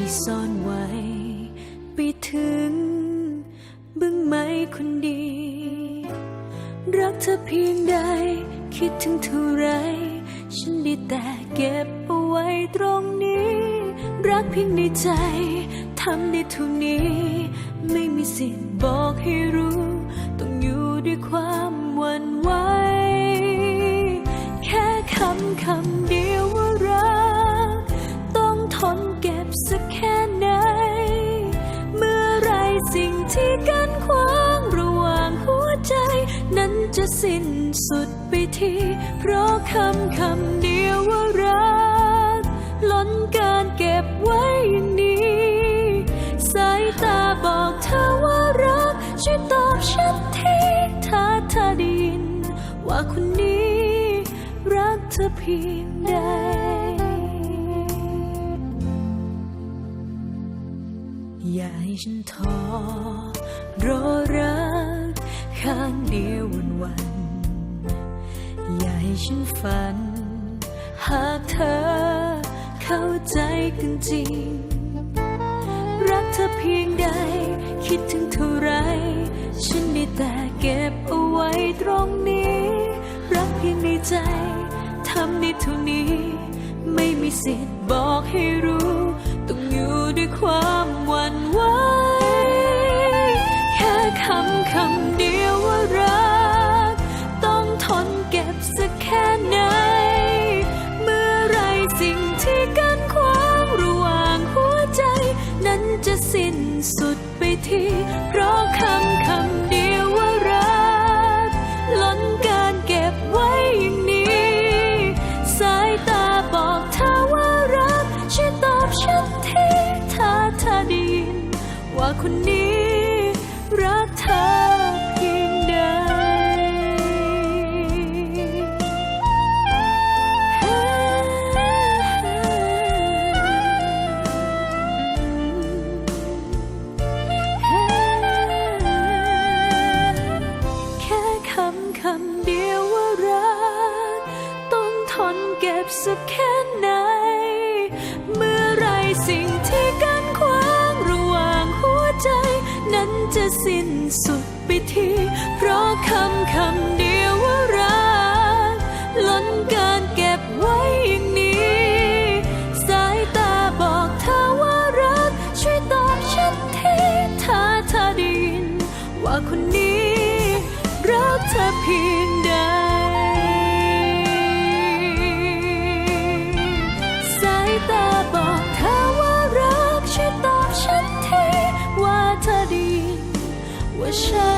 ที่ซ่อนไว้ ไปถึง บึ้งไม้คนดี รักเธอเพียงใด คิดถึงเท่าไร ฉันดีแต่เก็บเอาไว้ตรงนี้ รักเพียงในใจทำได้เท่านี้ ไม่มีสิทธิ์บอกให้รู้ ต้องอยู่ด้วยความหวั่นไหวแค่คำคำเดียว จะสิ้นสุดไปที เพราะคำคำเดียวว่ารัก ล้นการเก็บไว้อย่างนี้ สายตาบอกเธอว่ารัก ช่วยตอบฉันทีถ้าเธอได้ยิน ว่าคนนี้ รักเธอเพียงใดอย่าให้ฉันท้อรอรัก ข้างเดียววันวันๆอย่าให้ฉันฝัน หากเธอเข้าใจกันจริง รักเธอเพียงใด คิดถึงเท่าไร ฉันได้แต่เก็บเอาไว้ตรงนี้ รักเพียงในใจทำได้เท่านี้ ไม่มีสิทธิ์บอกให้รู้ ต้องอยู่ด้วยความ คำเดียวว่ารัก ต้องทนเก็บสักแค่ไหน เมื่อไรสิ่งที่กันขวางระหว่างหัวใจ นั้นจะสิ้นสุดไปที เพราะคำคำเดียวว่ารัก ล้นการเก็บไว้อย่างนี้ สายตาบอกเธอว่ารักช่วยตอบฉันทีถ้าเธอได้ยินว่าคนนี้ นเก็บสักแค่ไหน เมื่อไรสิ่งที่กันขวางระหว่างหัวใจ นั้นจะสิ้นสุดไปที เพราะคำคำ รั